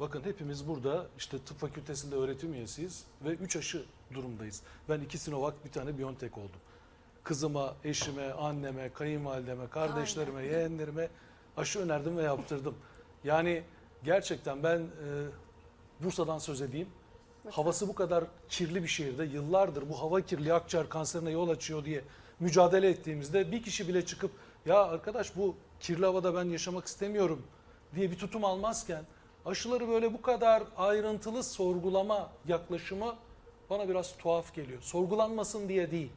Bakın hepimiz burada işte tıp fakültesinde öğretim üyesiyiz ve 3 aşı durumdayız. Ben 2 Sinovac bir tane Biontech oldum. Kızıma, eşime, anneme, kayınvalideme, kardeşlerime, yeğenlerime aşı önerdim ve yaptırdım. Yani gerçekten ben e, Bursa'dan söz edeyim. Havası bu kadar kirli bir şehirde yıllardır bu hava kirliliği akciğer kanserine yol açıyor diye mücadele ettiğimizde bir kişi bile çıkıp ya arkadaş bu kirli havada ben yaşamak istemiyorum diye bir tutum almazken aşıları böyle bu kadar ayrıntılı sorgulama yaklaşımı bana biraz tuhaf geliyor. Sorgulanmasın diye değil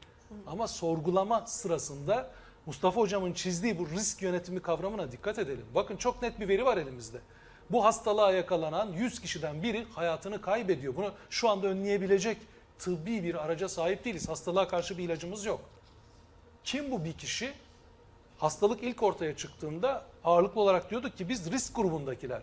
ama sorgulama sırasında Mustafa hocamın çizdiği bu risk yönetimi kavramına dikkat edelim. Bakın çok net bir veri var elimizde. Bu hastalığa yakalanan 100 kişiden biri hayatını kaybediyor. Bunu şu anda önleyebilecek tıbbi bir araca sahip değiliz. Hastalığa karşı bir ilacımız yok. Kim bu bir kişi? Hastalık ilk ortaya çıktığında ağırlıklı olarak diyorduk ki biz risk grubundakiler.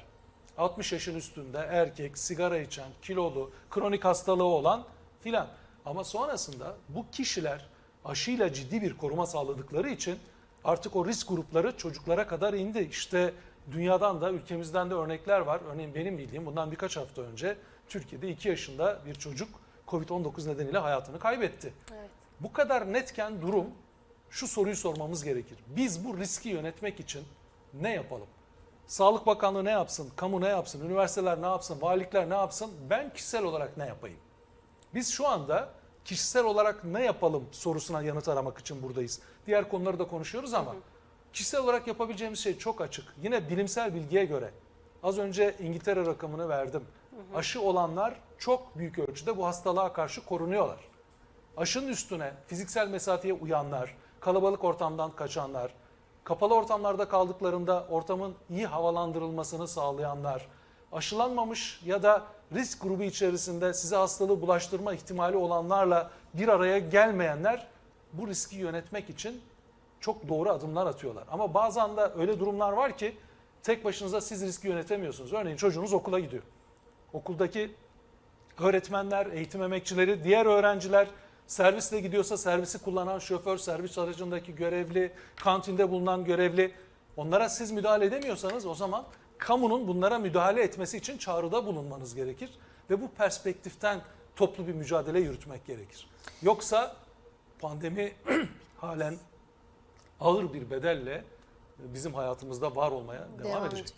60 yaşın üstünde erkek, sigara içen, kilolu, kronik hastalığı olan filan. Ama sonrasında bu kişiler aşıyla ciddi bir koruma sağladıkları için artık o risk grupları çocuklara kadar indi. İşte dünyadan da ülkemizden de örnekler var. Örneğin benim bildiğim bundan birkaç hafta önce Türkiye'de 2 yaşında bir çocuk Covid-19 nedeniyle hayatını kaybetti. Evet. Bu kadar netken durum şu soruyu sormamız gerekir. Biz bu riski yönetmek için ne yapalım? Sağlık Bakanlığı ne yapsın? Kamu ne yapsın? Üniversiteler ne yapsın? Valilikler ne yapsın? Ben kişisel olarak ne yapayım? Biz şu anda kişisel olarak ne yapalım sorusuna yanıt aramak için buradayız. Diğer konuları da konuşuyoruz ama kişisel olarak yapabileceğimiz şey çok açık. Yine bilimsel bilgiye göre az önce İngiltere rakamını verdim. Aşı olanlar çok büyük ölçüde bu hastalığa karşı korunuyorlar. Aşının üstüne fiziksel mesafeye uyanlar, kalabalık ortamdan kaçanlar, kapalı ortamlarda kaldıklarında ortamın iyi havalandırılmasını sağlayanlar, aşılanmamış ya da risk grubu içerisinde size hastalığı bulaştırma ihtimali olanlarla bir araya gelmeyenler bu riski yönetmek için çok doğru adımlar atıyorlar. Ama bazen de öyle durumlar var ki tek başınıza siz riski yönetemiyorsunuz. Örneğin çocuğunuz okula gidiyor. Okuldaki öğretmenler, eğitim emekçileri, diğer öğrenciler servisle gidiyorsa servisi kullanan şoför, servis aracındaki görevli, kantinde bulunan görevli onlara siz müdahale edemiyorsanız o zaman kamunun bunlara müdahale etmesi için çağrıda bulunmanız gerekir ve bu perspektiften toplu bir mücadele yürütmek gerekir. Yoksa pandemi halen ağır bir bedelle bizim hayatımızda var olmaya devam, Devam edecek. edecek.